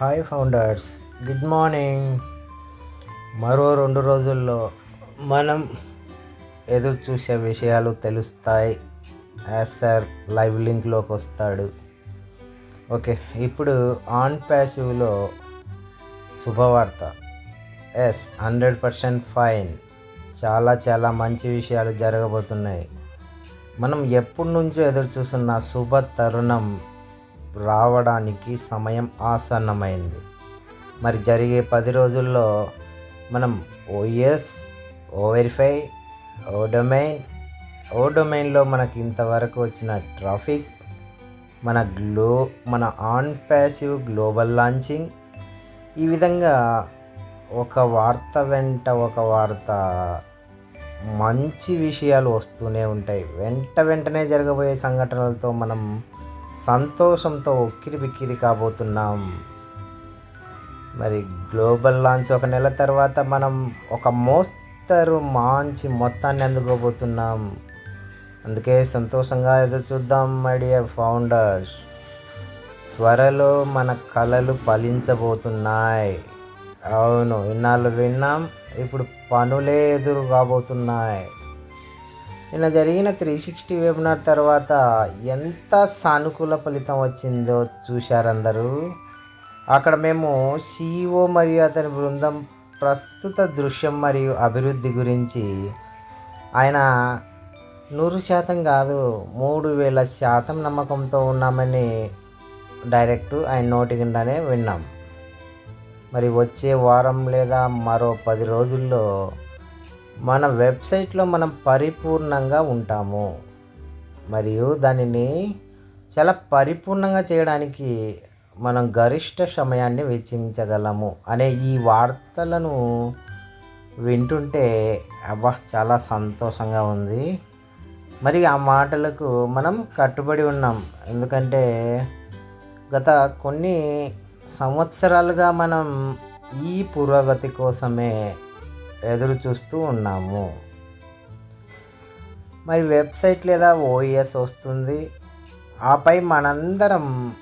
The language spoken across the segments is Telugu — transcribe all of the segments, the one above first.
హాయ్ ఫౌండర్స్ గుడ్ మార్నింగ్ మరో రెండు రోజుల్లో మనం ఎదురు చూసే విషయాలు తెలుస్తాయి. యాజ్ సార్ లైవ్ లింక్లోకి వస్తాడు. ఓకే ఇప్పుడు ఆన్ ప్యాసివ్లో శుభవార్త. ఎస్ హండ్రెడ్ పర్సెంట్ ఫైన్ చాలా చాలా మంచి విషయాలు జరగబోతున్నాయి. మనం ఎప్పటి నుంచో ఎదురు చూస్తున్న శుభ తరుణం రావడానికి సమయం ఆసన్నమైంది. మరి జరిగే పది రోజుల్లో మనం ఓఎస్ ఓ వెరిఫై ఓ డొమైన్ ఓ డొమైన్లో మనకి ఇంతవరకు వచ్చిన ట్రాఫిక్ మన గ్లో మన ఆన్ ప్యాసివ్ గ్లోబల్ లాంచింగ్ ఈ విధంగా ఒక వార్త వెంట ఒక వార్త మంచి విషయాలు వస్తూనే ఉంటాయి. వెంట వెంటనే జరగబోయే సంఘటనలతో మనం సంతోషంతో ఉక్కిరి బిక్కిరి కాబోతున్నాం. మరి గ్లోబల్ లాంచ్ ఒక నెల తర్వాత మనం ఒక మోస్తరు మంచి మొత్తాన్ని అందుకోబోతున్నాం. అందుకే సంతోషంగా ఎదురు చూద్దాం మై డియర్ ఫౌండర్స్ త్వరలో మన కళలు ఫలించబోతున్నాయి. అవును ఇన్నాళ్ళు విన్నాం ఇప్పుడు పనులే ఎదురు కాబోతున్నాయి నిన్న జరిగిన త్రీ సిక్స్టీ వెబినార్ తర్వాత ఎంత సానుకూల ఫలితం వచ్చిందో చూశారందరూ. అక్కడ మేము సిఇఓ మరియు అతని బృందం ప్రస్తుత దృశ్యం మరియు అభివృద్ధి గురించి ఆయన నూరు శాతం కాదు మూడు వేల శాతం నమ్మకంతో ఉన్నామని డైరెక్ట్ ఆయన నోటి కిందనే విన్నాం. మరి వచ్చే వారం లేదా మరో పది రోజుల్లో మన వెబ్సైట్లో మనం పరిపూర్ణంగా ఉంటాము. మరియు దానిని చాలా పరిపూర్ణంగా చేయడానికి మనం గరిష్ట సమయాన్ని వెచ్చించగలము అనే ఈ వార్తలను వింటుంటే అబ్బా చాలా సంతోషంగా ఉంది. మరి ఆ మాటలకు మనం కట్టుబడి ఉన్నాం. ఎందుకంటే గత కొన్ని సంవత్సరాలుగా మనం ఈ పురోగతి కోసమే ఎదురు చూస్తూ ఉన్నాము. మరి వెబ్సైట్ లేదా ఓఎస్ వస్తుంది. ఆపై మనందరం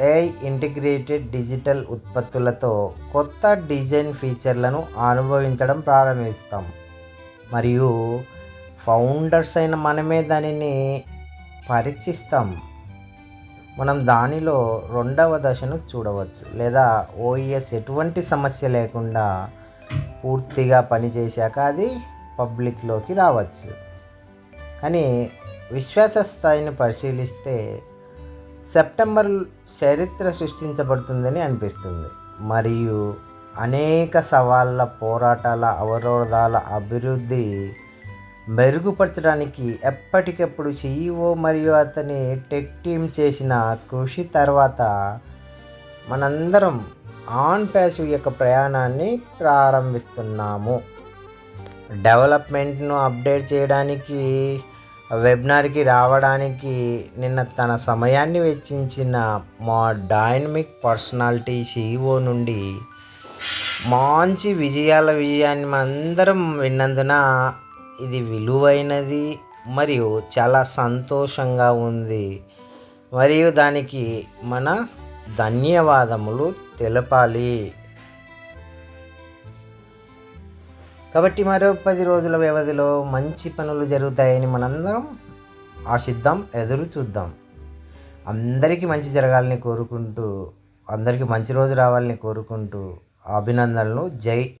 ఏఐ ఇంటిగ్రేటెడ్ డిజిటల్ ఉత్పత్తులతో కొత్త డిజైన్ ఫీచర్లను అనుభవించడం ప్రారంభిస్తాం. మరియు ఫౌండర్స్ అయిన మనమే దానిని పరీక్షిస్తాం మనం దానిలో రెండవ దశను చూడవచ్చు. లేదా ఓఈఎస్ ఎటువంటి సమస్య లేకుండా పూర్తిగా పనిచేశాక అది పబ్లిక్లోకి రావచ్చు. కానీ విశ్వాస స్థాయిని పరిశీలిస్తే సెప్టెంబర్ చరిత్ర సృష్టించబడుతుందని అనిపిస్తుంది. మరియు అనేక సవాళ్ళ పోరాటాల అవరోధాల అభివృద్ధి మెరుగుపరచడానికి ఎప్పటికప్పుడు సిఇఓ మరియు అతని టెక్ టీం చేసిన కృషి తర్వాత మనందరం ఆన్ ప్యాసివ్ యొక్క ప్రయాణాన్ని ప్రారంభిస్తున్నాము. డెవలప్మెంట్ను అప్డేట్ చేయడానికి వెబినార్కి రావడానికి నిన్న తన సమయాన్ని వెచ్చించిన మా డైనమిక్ పర్సనాలిటీ సీఈఓ నుండి మంచి విజయాల విజయాన్ని మనందరం విన్నందున ఇది విలువైనది మరియు చాలా సంతోషంగా ఉంది. మరియు దానికి మన ధన్యవాదములు తెలపాలి. కాబట్టి మరో పది రోజుల వ్యవధిలో మంచి పనులు జరుగుతాయని మనందరం ఆశిద్దాం ఎదురు చూద్దాం. అందరికీ మంచి జరగాలని కోరుకుంటూ అందరికీ మంచి రోజు రావాలని కోరుకుంటూ అభినందనలు. జై